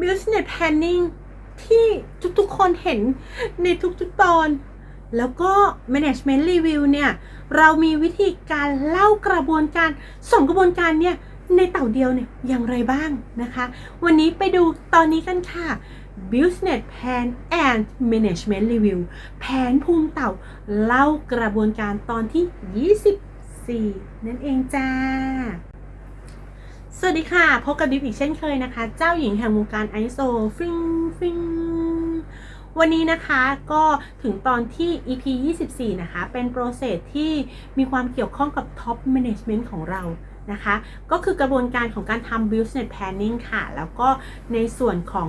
business planning ที่ทุกๆคนเห็นในทุกๆตอน แล้วก็ management review เนี่ย เรามีวิธีการเล่ากระบวนการสองกระบวนการเนี่ยในเต่าเดียวเนี่ยอย่างไรบ้างนะคะ วันนี้ไปดูตอนนี้กันค่ะ business plan and management review แผนภูมิเต่าเล่ากระบวนการตอนที่ 24 นั่นเองจ้า วัสดีค่ะ พบกับดิฟอีกเช่นเคยนะคะ เจ้าหญิงแห่งวงการ ISO ฟิงฟิงวันนี้นะคะก็ถึงตอนที่ EP 24 นะคะ เป็นโปรเซสที่มีความเกี่ยวข้องกับ Top Management ของเรานะคะ ก็คือกระบวนการของการทำ Business Planning ค่ะ แล้วก็ในส่วนของ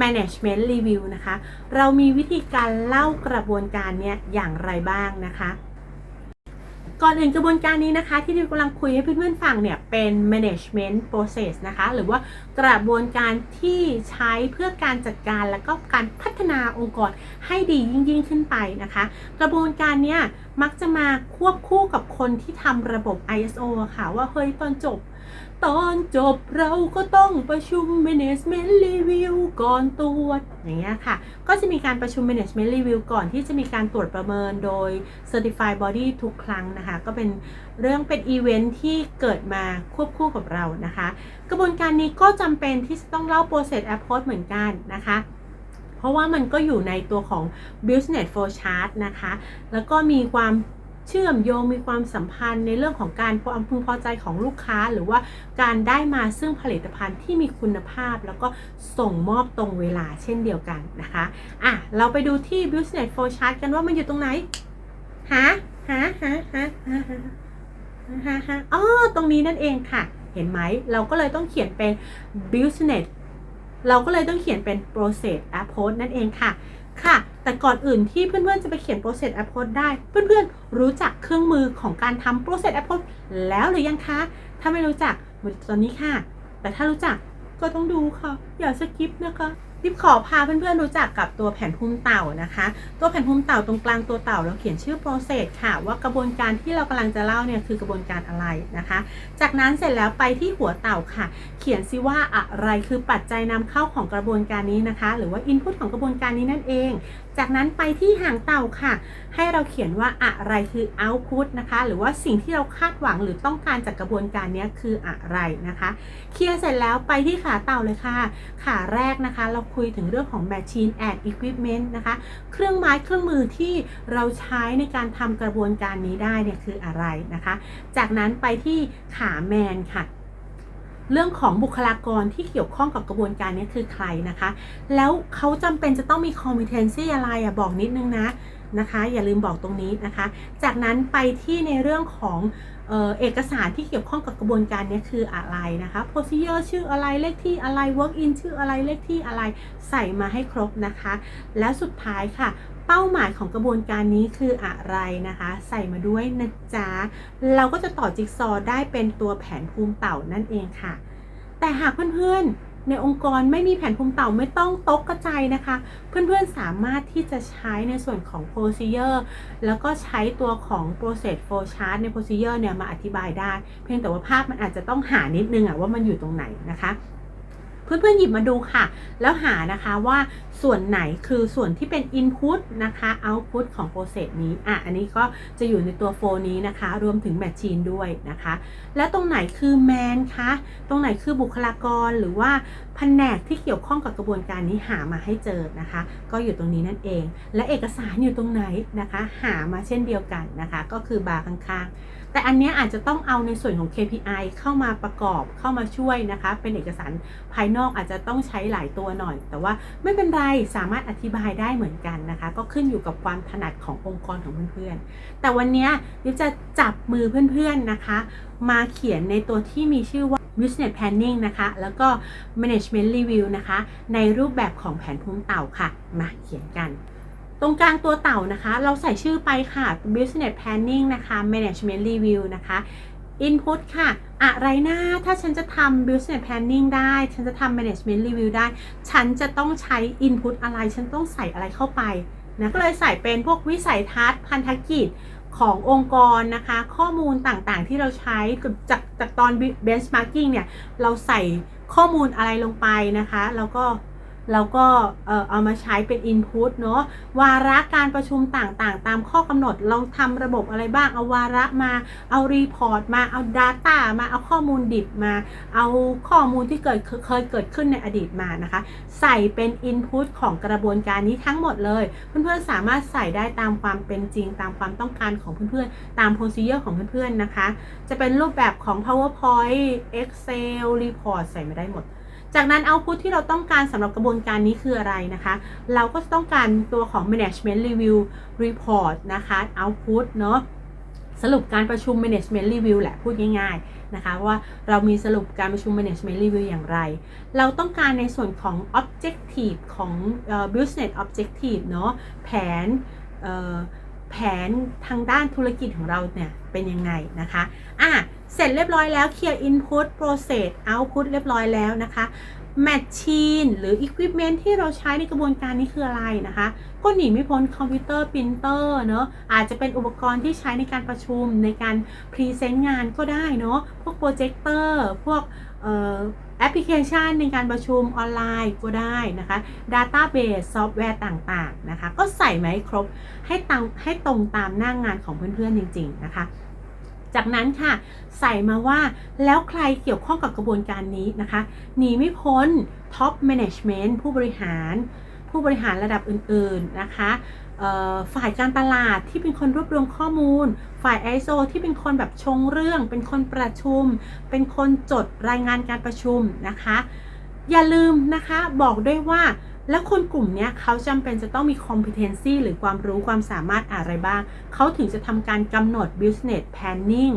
Management Review นะคะ เรามีวิธีการเล่ากระบวนการเนี้ยอย่างไรบ้างนะคะ ก่อนอื่นกระบวนการนี้นะคะ ที่ดิวกำลังคุยให้เพื่อนๆฟังเนี่ย เป็น management process นะคะ หรือว่ากระบวนการที่ใช้เพื่อการจัดการและก็การพัฒนาองค์กรให้ดียิ่งยิ่งขึ้นไปนะคะ กระบวนการเนี้ยมักจะมาควบคู่กับคนที่ทำระบบ ISO ะค่ะว่าเฮ้ยตอนจบ ตอนจบเราก็ต้องประชุม management review ก่อนตรวจอย่างเงี้ยค่ะ ก็จะมีการประชุม management review ก่อนที่จะมีการตรวจประเมินโดย certified body ทุกครั้งนะคะ ก็เป็นเรื่องเป็นอีเวนท์ที่เกิดมาควบคู่กับเรานะคะ กระบวนการนี้ก็จำเป็นที่จะต้องเล่า process approach เหมือนกันนะคะเพราะว่ามันก็อยู่ในตัวของ business flow chart นะคะ แล้วก็มีความ เชื่อมโยงมีความสัมพันธ์ในเรื่องของการความพึงพอใจของลูกค้า หรือว่าการได้มาซึ่งผลิตภัณฑ์ที่มีคุณภาพ แล้วก็ส่งมอบตรงเวลาเช่นเดียวกันนะคะอะเราไปดูที่ business flow chart กันว่ามันอยู่ตรงไหนหาหาหาหาหาหาหาอ๋อตรงนี้นั่นเองค่ะ เห็นไหมเราก็เลยต้องเขียนเป็น business เราก็เลยต้องเขียนเป็น process approach นั่นเองค่ะค่ะ แต่ก่อนอื่นที่เพื่อนๆจะไปเขียน process approach ได้ เพื่อนๆรู้จักเครื่องมือของการทำ process approach แล้วหรือยังคะ ถ้าไม่รู้จักมาตอนนี้ค่ะ แต่ถ้ารู้จักก็ต้องดูค่ะ อย่าสกิปนะคะดิบขอพาเพื่อนๆรู้จักกับตัวแผ่นภูมิเต่านะคะ ตัวแผ่นภูมิเต่าตรงกลางตัวเต่าเราเขียนชื่อ process ค่ะ ว่ากระบวนการที่เรากำลังจะเล่าเนี่ยคือกระบวนการอะไรนะคะ จากนั้นเสร็จแล้วไปที่หัวเต่าค่ะ เขียนซิว่าอะไรคือปัจจัยนำเข้าของกระบวนการนี้นะคะ หรือว่า input ของกระบวนการนี้นั่นเองจากนั้นไปที่หางเต่าค่ะ ให้เราเขียนว่าอะไรคือ output นะคะ หรือว่าสิ่งที่เราคาดหวังหรือต้องการจากกระบวนการนี้คืออะไรนะคะ เคลียร์เสร็จแล้วไปที่ขาเต่าเลยค่ะ ขาแรกนะคะ เราคุยถึงเรื่องของ machine and equipment นะคะ เครื่องไม้เครื่องมือที่เราใช้ในการทำกระบวนการนี้ได้เนี่ยคืออะไรนะคะ จากนั้นไปที่ขาแมนค่ะ เรื่องของบุคลากรที่เกี่ยวข้องกับกระบวนการนี้คือใครนะคะ แล้วเขาจำเป็นจะต้องมี competency อะไรอะบอกนิดนึงนะนะคะ อย่าลืมบอกตรงนี้นะคะ จากนั้นไปที่ในเรื่องของเออเอกสารที่เกี่ยวข้องกับกระบวนการนี้คืออะไรนะคะ procedure ชื่ออะไร เลขที่อะไร work in ชื่ออะไร เลขที่อะไร ใส่มาให้ครบนะคะ แล้วสุดท้ายค่ะ เป้าหมายของกระบวนการนี้คืออะไรนะคะ ใส่มาด้วยนะจ๊ะ เราก็จะต่อจิ๊กซอว์ได้เป็นตัวแผนภูมิเต่านั่นเองค่ะ แต่หากเพื่อนๆ ในองค์กรไม่มีแผนภูมิเต่าไม่ต้องตกกระจายนะคะ เพื่อนๆสามารถที่จะใช้ในส่วนของ procedure แล้วก็ใช้ตัวของ process flow chart ใน procedure เนี่ยมาอธิบายได้ เพียงแต่ว่าภาพมันอาจจะต้องหานิดนึงอะว่ามันอยู่ตรงไหนนะคะ เพื่อนๆหยิบมาดูค่ะ แล้วหานะคะว่าส่วนไหนคือส่วนที่เป็น input นะคะ output ของ process นี้อะอันนี้ก็จะอยู่ในตัวโฟนี้นะคะ รวมถึง machine ด้วยนะคะ และตรงไหนคือ man คะตรงไหนคือบุคลากรหรือว่าแผนกที่เกี่ยวข้องกับกระบวนการนี้หามาให้เจอนะคะ ก็อยู่ตรงนี้นั่นเอง และเอกสารอยู่ตรงไหนนะคะ หามาเช่นเดียวกันนะคะ ก็คือบาร์ข้างๆ แต่อันนี้อาจจะต้องเอาในส่วนของ KPI เข้ามาประกอบเข้ามาช่วยนะคะ เป็นเอกสารภายนอกอาจจะต้องใช้หลายตัวหน่อย แต่ว่าไม่เป็นไรสามารถอธิบายได้เหมือนกันนะคะ ก็ขึ้นอยู่กับความถนัดขององค์กรของเพื่อนๆ แต่วันนี้ยดิวจะจับมือเพื่อนๆนะคะ มาเขียนในตัวที่มีชื่อว่า business planning นะคะ แล้วก็ management review นะคะ ในรูปแบบของแผนภูมิเต่าค่ะ มาเขียนกัน ตรงกลางตัวเต่านะคะ เราใส่ชื่อไปค่ะ business planning นะคะ management review นะคะ input ค่ะ อะไรนะถ้าฉันจะทำ business planning ได้ ฉันจะทำ management review ได้ ฉันจะต้องใช้ input อะไร ฉันต้องใส่อะไรเข้าไปนะก็เลยใส่เป็นพวกวิสัยทัศน์พันธกิจขององค์กรนะคะ ข้อมูลต่างๆที่เราใช้จากจากตอน benchmarking เนี่ย เราใส่ข้อมูลอะไรลงไปนะคะ แล้วก็ เราก็เอ่อเอามาใช้เป็น Input เนาะวาระการประชุมต่างๆ ตามข้อกำหนดเราทำระบบอะไรบ้าง เอาวาระมาเอารีพอร์ตมาเอา Data มาเอาข้อมูลดิบมา เอาข้อมูลที่เกิดเคยเกิดขึ้นในอดีตมานะคะ ใส่เป็น Input ของกระบวนการนี้ทั้งหมดเลย เพื่อนๆสามารถใส่ได้ตามความเป็นจริง ตามความต้องการของเพื่อนๆตาม procedure ของเพื่อนๆนะคะ จะเป็นรูปแบบของ PowerPoint Excel Report ใส่มาได้หมด จากนั้น output ที่เราต้องการสำหรับกระบวนการนี้คืออะไรนะคะ เราก็ต้องการตัวของ management review report นะคะ output เนาะสรุปการประชุม management review แหละพูดง่ายๆนะคะว่าเรามีสรุปการประชุม management review อย่างไร เราต้องการในส่วนของ objective ของ business objective เนาะแผน แผนทางด้านธุรกิจของเราเนี่ยเป็นยังไงนะคะอะเสร็จเรียบร้อยแล้วเคลียร์ input process output เรียบร้อยแล้วนะคะ machine หรือ equipment ที่เราใช้ในกระบวนการนี้คืออะไรนะคะ ก็หนีไม่พ้นคอมพิวเตอร์ปรินเตอร์เนอะอาจจะเป็นอุปกรณ์ที่ใช้ในการประชุมในการพรีเซนต์งานก็ได้เนอะพวกโปรเจคเตอร์พวก แอปพลิเคชันในการประชุมออนไลน์ก็ได้นะคะ Database ซอฟต์แวร์ต่างๆนะคะ ก็ใส่ไหมครบให้ตรงให้ตรงตามหน้างงานของเพื่อนๆจริง ๆ นะคะจากนั้นค่ะใส่มาว่าแล้วใครเกี่ยวข้องกับกระบวนการนี้นะคะหนีไม่พ้นท็อปแมネจเมนต์ผู้บริหาร ผู้บริหารระดับอื่นๆนะคะฝ่ายการตลาดที่เป็นคนรวบรวมข้อมูล ฝ่าย ISO ที่เป็นคนแบบชงเรื่อง เป็นคนประชุม เป็นคนจดรายงานการประชุมนะคะ อย่าลืมนะคะบอกด้วยว่า แล้วคนกลุ่มนี้เขาจำเป็นจะต้องมี competency หรือความรู้ความสามารถอะไรบ้าง เขาถึงจะทำการกำหนด business planning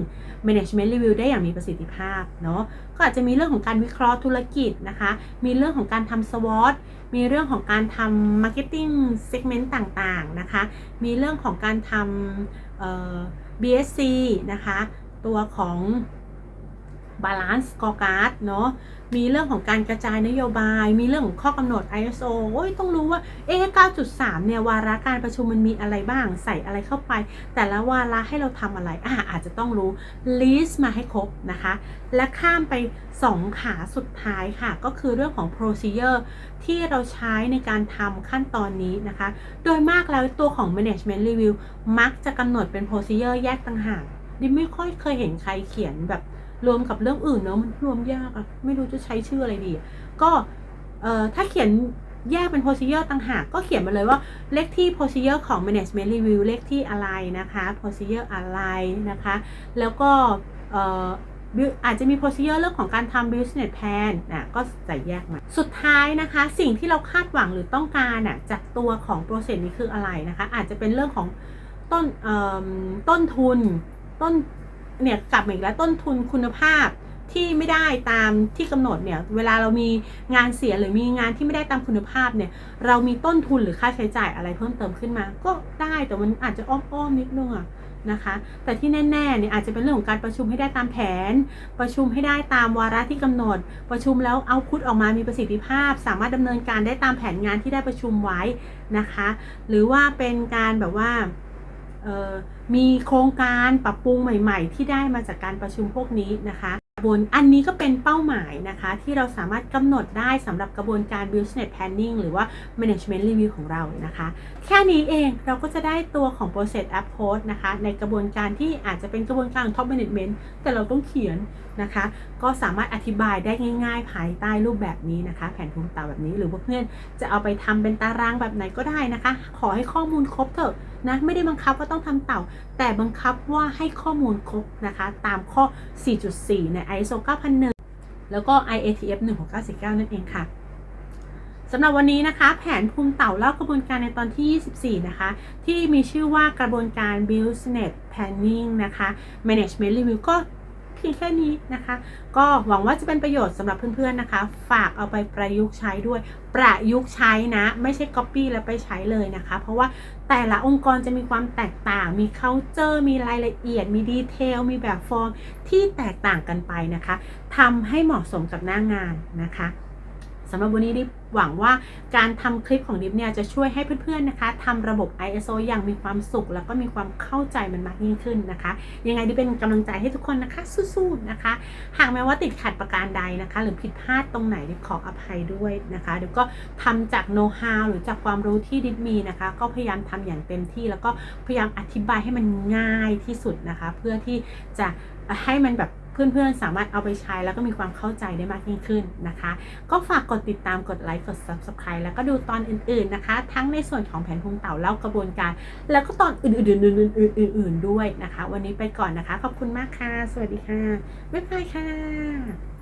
management review ได้อย่างมีประสิทธิภาพเนาะก็อาจจะมีเรื่องของการวิเคราะห์ธุรกิจนะคะ มีเรื่องของการทำ SWOT มีเรื่องของการทำ marketing segment ต่างๆนะคะ มีเรื่องของการทำ BSC นะคะ ตัวของ balance scorecard เนาะมีเรื่องของการกระจายนโยบาย มีเรื่องของข้อกำหนด ISO โอ้ยต้องรู้ว่าเอ๊ะ9.3 เนี่ย วาระการประชุมมันมีอะไรบ้าง ใส่อะไรเข้าไป แต่ละวาระให้เราทำอะไรอ่าอาจจะต้องรู้ list มาให้ครบนะคะ และข้ามไป 2 ขาสุดท้ายค่ะ ก็คือเรื่องของ procedure ที่เราใช้ในการทำขั้นตอนนี้นะคะ โดยมากแล้วตัวของ management review มักจะกำหนดเป็น procedure แยกต่างหากดิไม่ค่อยเคยเห็นใครเขียนแบบ รวมกับเรื่องอื่นเนาะมันรวมยากอะไม่รู้จะใช้ชื่ออะไรดี ก็เอ่อถ้าเขียนแยกเป็น procedure ต่างหาก ก็เขียนมาเลยว่าเลขที่ procedure ของ management review เลขที่อะไรนะคะ procedure อะไรนะคะ แล้วก็เอ่ออาจจะมี procedure เรื่องของการทำ business plan นะก็ใส่แยกมา สุดท้ายนะคะ สิ่งที่เราคาดหวังหรือต้องการน่ะจากตัวของ process นี้คืออะไรนะคะ อาจจะเป็นเรื่องของต้นต้นทุน ต้น เนี่ยกลับมาอีกแล้วต้นทุนคุณภาพที่ไม่ได้ตามที่กำหนดเนี่ยเวลาเรามีงานเสียหรือมีงานที่ไม่ได้ตามคุณภาพเนี่ย เรามีต้นทุนหรือค่าใช้จ่ายอะไรเพิ่มเติมขึ้นมา ก็ได้แต่มันอาจจะอ้อมๆนิดนึงอะนะคะ แต่ที่แน่ๆเนี่ยอาจจะเป็นเรื่องของการประชุมให้ได้ตามแผน ประชุมให้ได้ตามวาระที่กำหนด ประชุมแล้วเอาพุทออกมามีประสิทธิภาพ สามารถดำเนินการได้ตามแผนงานที่ได้ประชุมไว้นะคะ หรือว่าเป็นการแบบว่า มีโครงการปรับปรุงใหม่ ๆ ที่ได้มาจากการประชุมพวกนี้นะคะบนอันนี้ก็เป็นเป้าหมายนะคะ ที่เราสามารถกำหนดได้สำหรับกระบวนการ business planning หรือว่า management review ของเรานะคะ แค่นี้เองเราก็จะได้ตัวของ process approach นะคะ ในกระบวนการที่อาจจะเป็นกระบวนการของ top management แต่เราต้องเขียนนะคะ ก็สามารถอธิบายได้ง่าย ๆ ภายใต้รูปแบบนี้นะคะ แผนภูมิตาแบบนี้หรือเพื่อนจะเอาไปทำเป็นตารางแบบไหนก็ได้นะคะ ขอให้ข้อมูลครบเถอะนะไม่ได้บังคับว่าต้องทำเต่า แต่บังคับว่าให้ข้อมูลครบนะคะ ตามข้อ 4.4 ใน ISO 9001 แล้วก็ IATF 169นั่นเองค่ะสำหรับวันนี้นะคะ แผนภูมิเต่าเล่ากระบวนการในตอนที่ 24 นะคะ ที่มีชื่อว่ากระบวนการ Business Planning นะคะ Management Review ก็ พียงแค่นี้นะคะ ก็หวังว่าจะเป็นประโยชน์สำหรับเพื่อนๆนะคะ ฝากเอาไปประยุกต์ใช้ด้วย ประยุกต์ใช้นะ ไม่ใช่ Copy แล้วไปใช้เลยนะคะ เพราะว่าแต่ละองค์กรจะมีความแตกต่าง มี culture มีรายละเอียด มีดีเทล มีแบบฟอร์มที่แตกต่างกันไปนะคะทำให้เหมาะสมกับหน้างานนะคะสำหรับวันนี้ดิ หวังว่าการทำคลิปของดิฟเนี่ยจะช่วยให้เพื่อนๆนะคะทำระบบ ISO อย่างมีความสุข แล้วก็มีความเข้าใจมันมากยิ่งขึ้นนะคะ ยังไงดิเป็นกำลังใจให้ทุกคนนะคะสู้ๆนะคะ หากแม้ว่าติดขัดประการใดนะคะ หรือผิดพลาดตรงไหนดิขออภัยด้วยนะคะดิฟก็ทำจากโน้ตฮาวหรือจากความรู้ที่ดิฟมีนะคะ ก็พยายามทำอย่างเต็มที่ แล้วก็พยายามอธิบายให้มันง่ายที่สุดนะคะ เพื่อที่จะให้มันแบบ เพื่อนๆสามารถเอาไปใช้แล้วก็มีความเข้าใจได้มากยิ่งขึ้นนะคะ ก็ฝากกดติดตามกดไลค์กด Subscribe แล้วก็ดูตอนอื่นๆนะคะ ทั้งในส่วนของแผนภูมิเต่าเล่ากระบวนการ แล้วก็ตอนอื่นๆๆๆๆๆด้วยนะคะ วันนี้ไปก่อนนะคะ ขอบคุณมากค่ะ สวัสดีค่ะบ๊ายบายค่ะ